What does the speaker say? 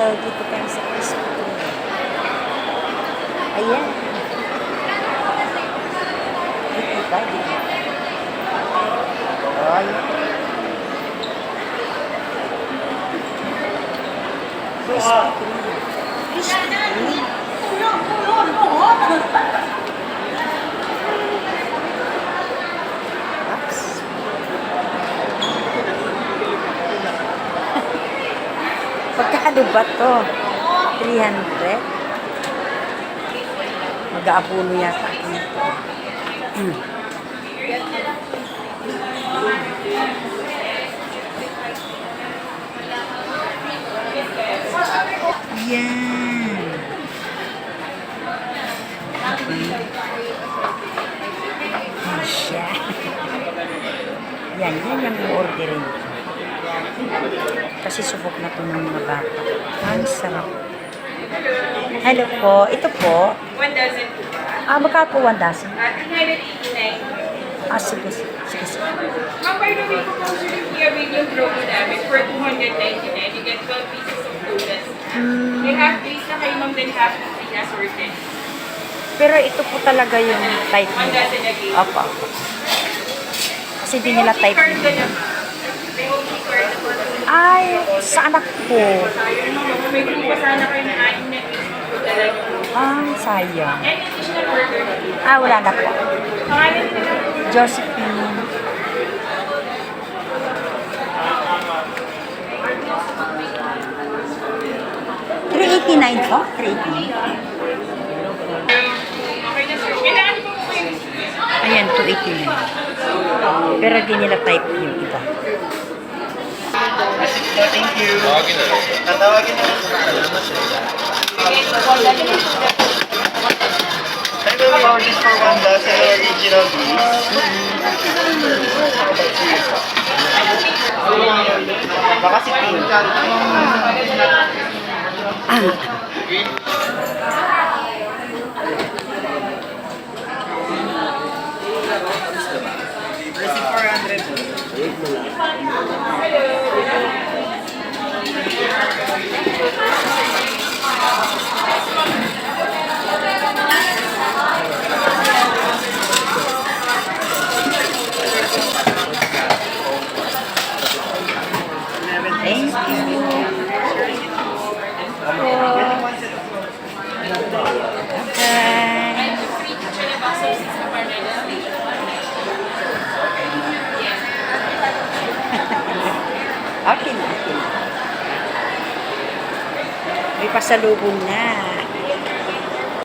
Hello, dito tayo sa Krispy Kreme. Ayan. Dito ba? Dito. Oh, ayan. Krispy Kreme. Magkano ba to? 300? Mag-aapulo yata. Iya. Hmm. Iya. Iya, yan. Yan, yan yung ordering ko. Kasi subok na to ng mga bata. Ang sarap. Hello po. Ito po. One dozen po. Ah, magkano po 1 dozen? Uh, 389. Ah, sige, sige, sige. sige. Ma'am, by the way, proposal yung Kia Video promo namin for 299. You get 12 pieces of noodles. Hmm, May half days na kayo, ma'am, then half free assorted. pero ito po talaga yung type One nila. Opo. Kasi di nila type na nila. Ay, sa anak ko. Ah, sayang. Ah, wala na po. Josephine. Three eighty nine po? Three eighty nine. Ayan, 289. Pero di nila type yung iba. Thank you. Tatawagin na lang. Salamat sir. May we order for one dozen original beef. Baka si Pink. Receipt 400. Thank May pasalubong na.